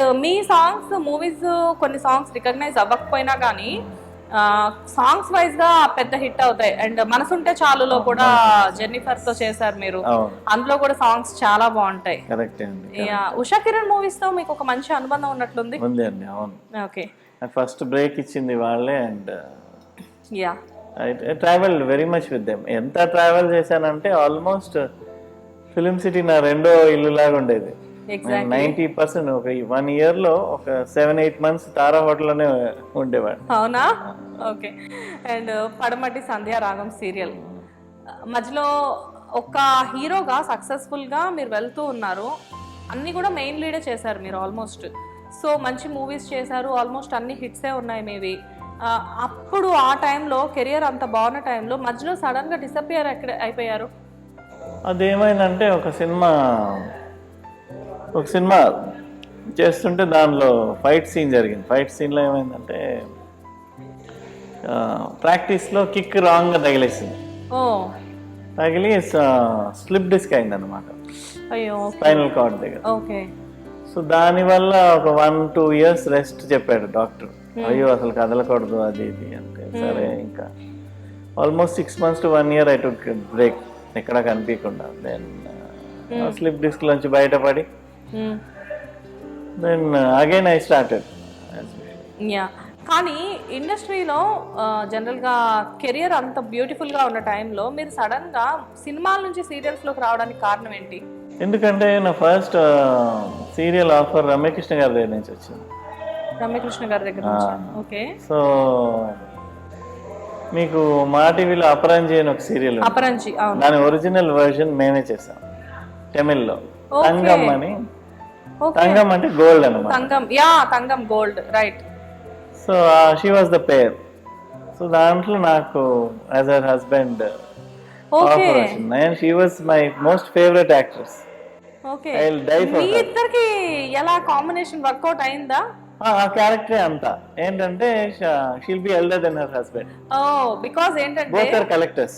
And మీ songs movies కొన్ని songs recognise అవ్వకపోయినా కానీ సాంగ్స్ వైజ్గా పెద్ద హిట్ అవుతాయి. అండ్ మనసుంటే చాలులో కూడా జెన్నిఫర్తో చేశారు మీరు. అందులో కూడా సాంగ్స్ చాలా బాగుంటాయి. కరెక్టే అండి. ఉషా కిరణ్ మూవీస్తో మీకు ఒక మంచి అనుబంధం ఉన్నట్లుంది? ఉంది అండి అవును. ఓకే. ఫస్ట్ బ్రేక్ ఇచ్చింది వాళ్ళే and yeah. I travel very much with them ఎంత ట్రావెల్ చేశానంటే ఆల్మోస్ట్ ఫిలిం సిటీ నా రెండో ఇల్లు లాగా ఉండేది. ఎగ్జాక్ట్ నైంటీ పర్సెంట్ ఒక వన్ ఇయర్లో ఒక సెవెన్ ఎయిట్ మంత్స్ తారా హోటల్లోనే ఉండేవాడు అవునా? ఓకే. అండ్ పడమటి సంధ్యా రాగం సీరియల్. మధ్యలో ఒక హీరోగా సక్సెస్ఫుల్గా మీరు వెళ్తూ ఉన్నారు. అన్ని కూడా మెయిన్ లీడే చేశారు మీరు ఆల్మోస్ట్ సో మంచి మూవీస్ చేశారు. ఆల్మోస్ట్ అన్ని హిట్సే ఉన్నాయి మేబీ అప్పుడు ఆ టైంలో కెరియర్ అంత బాగున్న టైంలో మధ్యలో సడన్గా డిసప్పియర్ ఎక్కడ అయిపోయారు? అదేమైందంటే ఒక సినిమా ఒక సినిమా చేస్తుంటే దానిలో ఫైట్ సీన్ జరిగింది. ఫైట్ సీన్లో ఏమైందంటే ప్రాక్టీస్లో కిక్ రాంగ్గా తగిలేసింది. తగిలి స్లిప్ డిస్క్ అయింది అనమాట అయ్యో స్పైనల్ కార్డ్ దగ్గర. ఓకే. సో దానివల్ల ఒక వన్ టూ ఇయర్స్ రెస్ట్ చెప్పాడు డాక్టర్. అయ్యో అసలు కదలకూడదు అది ఇది అంటే సరే ఇంకా. Almost six months to one year I took break ఎక్కడ కనిపించకుండా. దెన్ స్లిప్ డిస్క్ నుంచి బయటపడి then again I started yeah కానీ ఇండస్ట్రీలో జనరల్గా కెరియర్ అంత బ్యూటిఫుల్గా ఉన్న టైంలో మీరు సడన్గా సినిమాల నుంచి సీరియల్స్లోకి రావడానికి కారణం ఏంటి? ఎందుకంటే నా ఫస్ట్ సీరియల్ ఆఫర్ రమ్యకృష్ణ గారి దగ్గర నుంచి వచ్చింది. రమ్యకృష్ణ గారి దగ్గర ఓకే. సో మీకు మా టీవీలో అపరంజి అని ఒక సీరియల్. అపరంజి దాని ఒరిజినల్ వర్షన్ మేమే చేసాం. తమిళ్ళో. తంగం అని తంగం అంటే గోల్డ్ అనమాట Thangam yeah Thangam gold right so she was the pair so దాంట్లో నాకు as her husband okay and she was my most favourite actress okay I will die for me ఇద్దరికి ఎలా combination work out అయిందా? ఆ క్యారెక్టరే అంతా. ఏంటంటే she'll be elder then her husband oh because ఏంటంటే బోత్ ఆర్ కలెక్టర్స్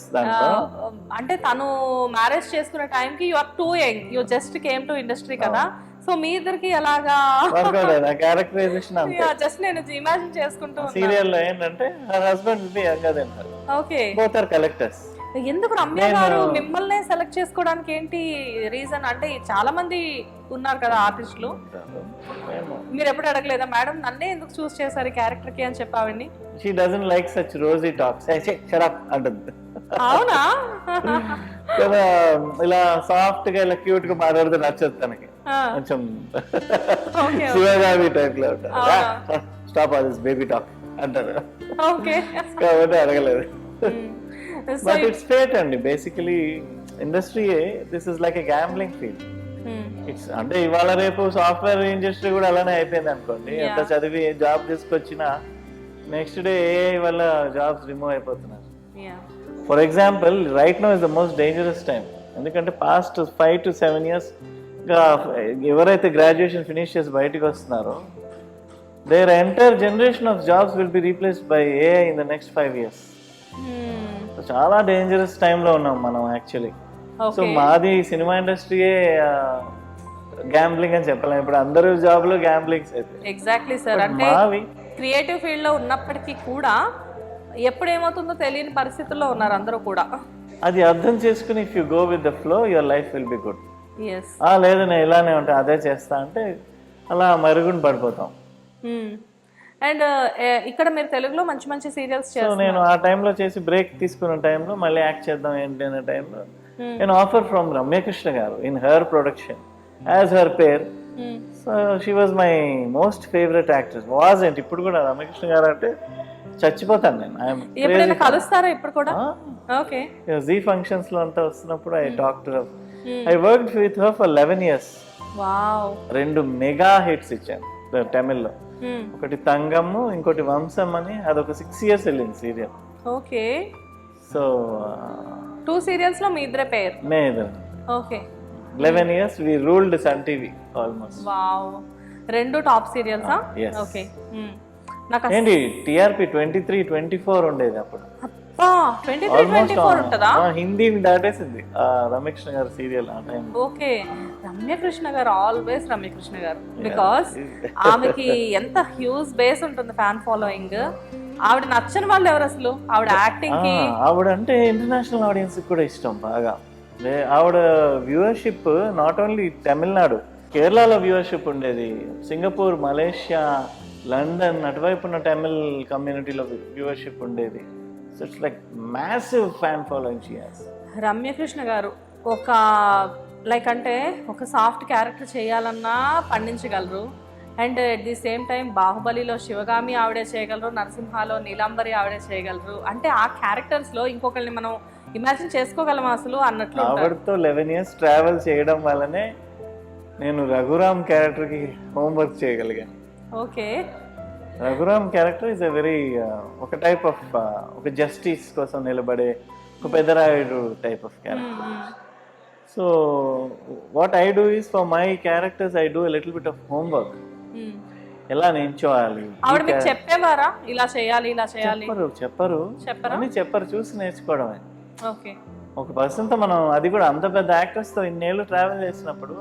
అంటే తను మ్యారేజ్ చేసుకునే టైంకి you are too young you just came to industry కదా. సో మీ ఇద్దరికి ఎలాగా? క్యారెక్టరైజేషన్ జస్ట్ నేను ఇమాజిన్ చేసుకుంటూ సీరియల్లో ఏంటంటే husband be okay both are collectors ఎందుకు రమ్య గారు మిమ్మల్ని సెలెక్ట్ చేసుకోవడానికి ఏంటి రీజన్ అంటే చాలా మంది ఉన్నారు కదా ఆర్టిస్టులు మీరు ఎప్పుడు అడగలేదా? మేడం నన్నే ఎందుకు చూస్ చేశారు క్యారెక్టర్కి అని చెప్పావండి she doesn't like such rosy talks shut up అంటుంది. అవునా? ఇలా సాఫ్ట్గా ఇలా క్యూట్గా మాట్లాడితే నచ్చదు తనకి. కొంచెం శివగామి టైప్లో ఉంటారు. Stop all this baby talk అంటారు. ఓకే. కాబట్టి అడగలేదు. బట్ ఇట్స్ ఫేట్ అండి. Basically industry this is like a gambling field it's అంటే ఇవాళ రేపు సాఫ్ట్వేర్ ఇండస్ట్రీ కూడా అలానే అయిపోయింది అనుకోండి. ఎంత చదివి జాబ్ తీసుకొచ్చినా నెక్స్ట్ డే ఏ వల్ల జాబ్స్ రిమూవ్ అయిపోతున్నారు. For example right now is the most dangerous time ఎందుకంటే past five to seven years ఎవరైతే గ్రాడ్యుయేషన్ ఫినిష్ చేసి బయటకు వస్తున్నారో there entire generation of jobs will be replaced by AI in the next five years చాలా dangerous టైంలో ఉన్నాం మనం actually so మాది సినిమా ఇండస్ట్రీయే గ్యాంబ్లింగ్ అని చెప్పలేం. ఇప్పుడు అందరూ జాబ్లు గ్యాంబ్లింగ్స్ అయితే ఎగ్జాక్ట్లీ సార్ అంటే క్రియేటివ్ ఫీల్డ్లో ఉన్నప్పటికీ కూడా ఎప్పుడు ఏమవుతుందో తెలియని పరిస్థితుల్లో ఉన్నారు అందరూ కూడా. అది అర్థం చేసుకుని if you go with the flow your life will be good లేదు నేను ఇలానే ఉంటా అదే చేస్తా అంటే అలా మరుగున పడిపోతాం. అండ్ ఇక్కడ మీరు తెలుగులో మంచి మంచి సీరియల్స్ సో నేను ఆ టైంలో చేసి బ్రేక్ తీసుకున్న టైంలో మళ్ళీ యాక్ట్ చేద్దాం ఏంటి అనే టైంలో నేను offer from Ramya Krishna garu in her production as her pair so she was my most favourite actress was ఏంటి? ఇప్పుడు కూడా రమ్యకృష్ణ గారు అంటే చచ్చిపోతాను నేను. ఐఎమ్ ఎప్పుడైనా కలుస్తారా ఇప్పుడు కూడా? ఓకే జీ ఫంక్షన్స్లో అంతా వస్తున్నప్పుడు I doctor I work with her for eleven years wow రెండు మెగా హిట్స్ ఇచ్చాను తమిళ్ళో. ఒకటి తంగము ఇంకోటి వంశం అని అదొక సిక్స్ ఇయర్స్ వెళ్ళింది సీరియల్ ఓకే సో టూ సీరియల్స్లో మీ ఇద్దరే పేరు? మే ఇది okay eleven years we ruled Sun TV almost wow రెండు టాప్ సీరియల్సా. ఓకే నాకు ఏంటి TRP twenty three twenty four ఉండేది అప్పుడు. హిందీని దాటేసింది రమేష్ గారి సీరియల్ ఆ టైం ఓకే. రమ్యకృష్ణ గారు ఆల్వేస్ రమ్యకృష్ణ గారు. బికాస్ ఆమెకి ఎంత హ్యూజ్ బేస్ ఉంటుంది ఫ్యాన్ ఫాలోయింగ్ ఆవిడ నచ్చని వాళ్ళు ఎవరు అసలు? ఆవిడ యాక్టింగ్కి ఆవిడ అంటే ఇంటర్నేషనల్ ఆడియన్స్ కూడా ఇష్టం బాగా. ఆవిడ వ్యూవర్షిప్ నాట్ ఓన్లీ తమిళనాడు కేరళలో వ్యూవర్షిప్ ఉండేది. సింగపూర్ మలేషియా లండన్ అటువైపు ఉన్న తమిళ్ కమ్యూనిటీలో వ్యూవర్షిప్ ఉండేది. So it's like massive fan following she has Ramya Krishna garu ఒక లైక్ అంటే ఒక సాఫ్ట్ క్యారెక్టర్ చేయాలన్నా పండించగలరు and at the same time బాహుబలిలో శివగామి ఆవిడే చేయగలరు నరసింహాలో నీలాంబరి ఆవిడే చేయగలరు అంటే ఆ క్యారెక్టర్స్లో ఇంకొకరిని మనం ఇమాజిన్ చేసుకోగలం అసలు అన్నట్లు. ఆవిడతో లెవెన్ ఇయర్స్ ట్రావెల్ చేయడం వల్లనే నేను రఘురామ్ క్యారెక్టర్కి హోంవర్క్ చేయగలిగాను okay Raghuram character is a very ఒక టైప్ ఆఫ్ ఒక జస్టిస్ కోసం నిలబడే ఒక Peddarayudu type of character so what I do is for my characters I do little bit of homework. ఎలా నించోవాలి ఆవిడ మీకు చెప్పేవారా? ఇలా చేయాలి ఇలా చేయాలి? చెప్పరు చెప్పరు. చెప్పరా? అన్ని చెప్పరు చూసి నేర్చుకోవడమే. ఓకే. ఒక పర్సన్తో మనం అది కూడా అంత పెద్ద యాక్టర్స్తో ఇన్నేళ్ళు ట్రావెల్ చేసినప్పుడు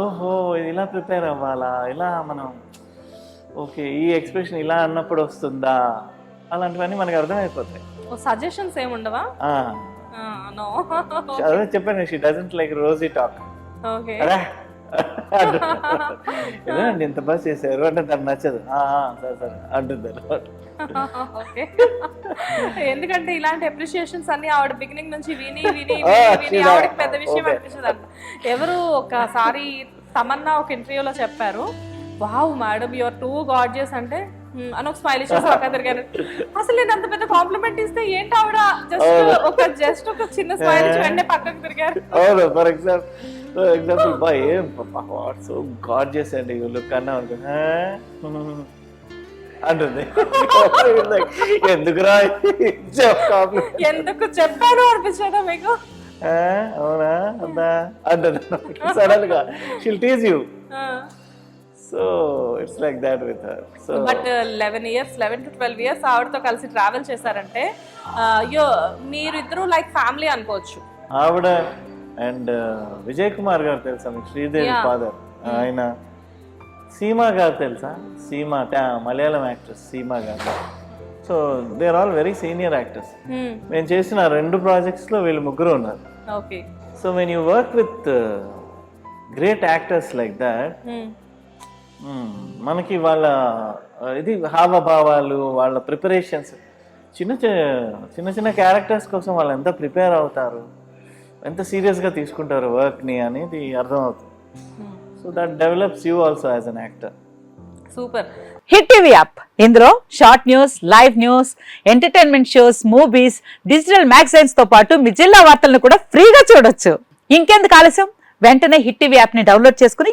ఓహో ఇది ఇలా ప్రిపేర్ అవ్వాలా? ఇలా మనం ఓకే ఈ ఎక్స్ప్రెషన్ ఇలా అన్నప్పుడు వస్తుందా? అలాంటివన్నీ మనకు అర్థమైపోతాయి. సజెషన్స్ ఏముండవా ఆ, నో అదే చెప్పాను she doesn't like rosy talk ఏదండి ఇంత బాగా చేశారు అంటే తను నచ్చదు. "ఆ, ఆ, సరే సరే. ఓకే ఎందుకంటే ఇలాంటి అప్రిషియేషన్స్ అన్ని ఆవిడ బిగినింగ్ నుంచి విని విని విని. ఆవిడకి పెద్ద విషయం. అనిపించదు ఎవరు ఒకసారి తమన్నా ఒక ఇంటర్వ్యూలో చెప్పారు. Wow madam your too gorgeous అంటే అని ఒక స్మైల్ ఇచ్చేసి పక్క తిరిగారు అసలు నేను అంత పెద్ద కాంప్లిమెంట్ ఇస్తే ఏంటి ఆవిడ? జస్ట్ ఒక జస్ట్ ఒక చిన్న స్మైల్ ఇచ్చి వెంటనే పక్కకు తిరిగారు. అవును ఫర్ ఎగ్జాంపుల్ ఫర్ ఎగ్జాంపుల్ బా ఏం వాట్ సో గాడ్జియస్ అండి యూ లుక్ అన్నా అనుకో. "హా? అంటుంది. ఎందుకురా? ఎందుకు చెప్పాను అనిపించదా మీకు? "ఆ, అవునా అందా అంటుంది. సడన్గా she'll tease you so it's like that with her so but eleven years eleven to twelve years ఆవిడతో కలిసి ట్రావెల్ చేశారంటే అయ్యో మీరిద్దరూ లైక్ ఫ్యామిలీ అనుకోవచ్చు. ఆవిడ అండ్ విజయ్ కుమార్ గారు తెలుసా మీకు? శ్రీదేవి. ఫాదర్ ఆయన సీమా గారు తెలుసా? Seema Malayalam actress Seema garu. So they are all very senior actors మేము చేసిన రెండు ప్రాజెక్ట్స్లో వీళ్ళు ముగ్గురు ఉన్నారు. Okay so when you work with great actors like that మనకి వాళ్ళ ఇది హావభావాలు వాళ్ళ ప్రిపరేషన్స్. చిన్న చిన్న చిన్న క్యారెక్టర్స్ కోసం వాళ్ళు ఎంత ప్రిపేర్ అవుతారు ఎంత సీరియస్గా తీసుకుంటారు వర్క్ని అనేది అర్థమవుతుంది. So that develops you also as an actor. Super. Hit TV app. ఇందులో short news live news entertainment shows movies digital మ్యాగజైన్స్తో పాటు మీ జిల్లా వార్తలను కూడా ఫ్రీగా చూడొచ్చు. ఇంకెందుకు ఆలస్యం? వెంటనే హిట్ టీవీ యాప్ని డౌన్లోడ్ చేసుకుని